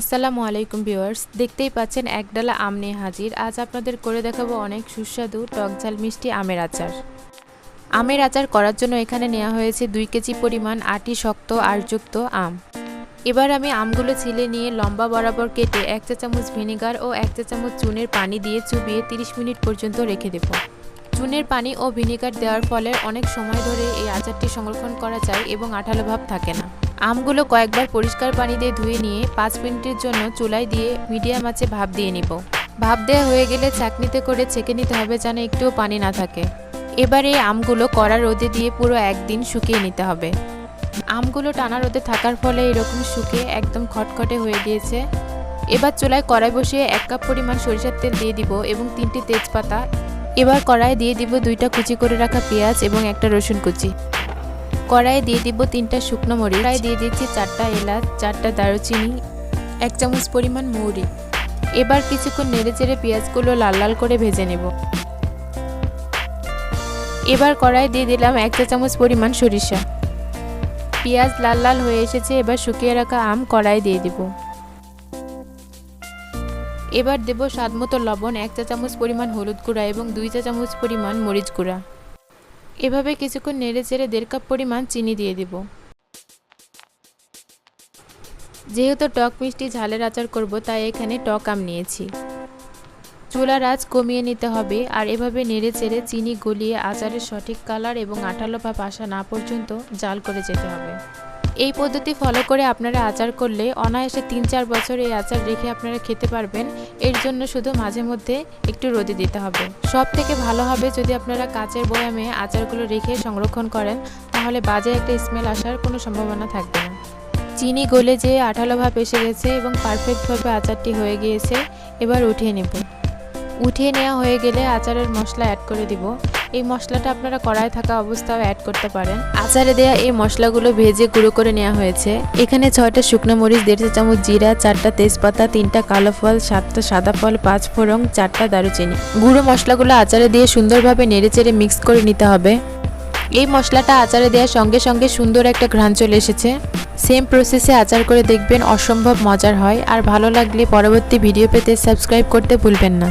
আসসালামু আলাইকুম ভিউয়ার্স, দেখতেই পাচ্ছেন একডালা আম নিয়ে হাজির। আজ আপনাদের করে দেখাবো অনেক সুস্বাদু টকঝাল মিষ্টি আমের আচার। আমের আচার করার জন্য এখানে নেওয়া হয়েছে দুই কেজি পরিমাণ আটি শক্ত আরযুক্ত আম। এবার আমি আমগুলো ছিলে নিয়ে লম্বা বরাবর কেটে এক চা চামচ ভিনেগার ও এক চা চামচ চুনের পানি দিয়ে চুবিয়ে 30 মিনিট পর্যন্ত রেখে দেব। চুনের পানি ও ভিনেগার দেওয়ার ফলে অনেক সময় ধরে এই আচারটি সংরক্ষণ করা যায় এবং আঠালো ভাব থাকে না। আমগুলো কয়েকবার পরিষ্কার পানি দিয়ে ধুয়ে নিয়ে পাঁচ মিনিটের জন্য চুলায় দিয়ে মিডিয়াম আঁচে ভাপ দিয়ে নিব। ভাপ দেওয়া হয়ে গেলে চাকনিতে করে ছেঁকে নিতে হবে যেন একটুও পানি না থাকে। এবার আমগুলো কড়া রোদে দিয়ে পুরো একদিন শুকিয়ে নিতে হবে। আমগুলো টানা রোদে থাকার ফলে এরকম শুকিয়ে একদম খটখটে হয়ে গিয়েছে। এবার চুলায় কড়াই বসিয়ে এক কাপ পরিমাণ সরিষার তেল দিয়ে দিব এবং তিনটি তেজপাতা। এবার কড়াই দিয়ে দিব দুইটা কুচি করে রাখা পেঁয়াজ এবং একটা রসুন কুচি। কড়াইয়ে দিয়ে দিব তিনটা শুকনো মরিচ। কড়াই দিয়ে দিচ্ছি চারটা এলাচ, চারটা দারুচিনি, এক চামচ পরিমাণ মৌরি। এবার কিছুক্ষণ নেড়ে চেড়ে পেঁয়াজগুলো লাল লাল করে ভেজে নেব। এবার কড়াই দিয়ে দিলাম এক চা চামচ পরিমাণ সরিষা। পেঁয়াজ লাল লাল হয়ে এসেছে, এবার শুকিয়ে রাখা আম কড়াই দিয়ে দিব। এবার দেব স্বাদ মতো লবণ, এক চা চামচ পরিমাণ হলুদ গুঁড়া এবং দুই চা চামচ পরিমাণ মরিচ গুঁড়া। এভাবে কিছুক্ষণ নেড়ে চেড়ে দেড় কাপ পরিমাণ চিনি দিয়ে দেব। যেহেতু টক মিষ্টি ঝালের আচার করব, তাই এখানে টক আম নিয়েছি। চুলার আজ কমিয়ে নিতে হবে আর এভাবে নেড়ে চেড়ে চিনি গলিয়ে আচারের সঠিক কালার এবং আঠালো ভাব আসা না পর্যন্ত জাল করে যেতে হবে। এই পদ্ধতি ফলো করে আপনারা আচার করলে অনায়াসে তিন চার বছর এই আচার রেখে আপনারা খেতে পারবেন। এর জন্য শুধু মাঝে মধ্যে একটু রোদে দিতে হবে। সব থেকে ভালো হবে যদি আপনারা কাচের বয়ামে আচারগুলো রেখে সংরক্ষণ করেন, তাহলে বাজে একটা স্মেল আসার কোনো সম্ভাবনা থাকবে না। চিনি গলে যে আঠালো ভাব এসে গেছে এবং পারফেক্টভাবে আচারটি হয়ে গিয়েছে। এবার উঠিয়ে নেব। উঠিয়ে নেওয়া হয়ে গেলে আচারের মশলা অ্যাড করে দিব। এই মশলাটা আপনারা কড়াই থাকা অবস্থাও অ্যাড করতে পারেন। আচারে দেয়া এই মশলাগুলো ভেজে গুঁড়ো করে নেওয়া হয়েছে। এখানে ছয়টা শুকনো মরিচ, দেড় চা চামচ জিরা, চারটা তেজপাতা, তিনটা কালো ফল, সাতটা সাদা ফল, পাঁচ ফোড়ন, চারটা দারুচিনি। গুঁড়ো মশলাগুলো আচারে দিয়ে সুন্দরভাবে নেড়েচেড়ে মিক্স করে নিতে হবে। এই মশলাটা আচারে দেওয়ার সঙ্গে সঙ্গে সুন্দর একটা ঘ্রাণ চলে এসেছে। সেম প্রসেসে আচার করে দেখবেন অসম্ভব মজার হয়। আর ভালো লাগলে পরবর্তী ভিডিও পেতে সাবস্ক্রাইব করতে ভুলবেন না।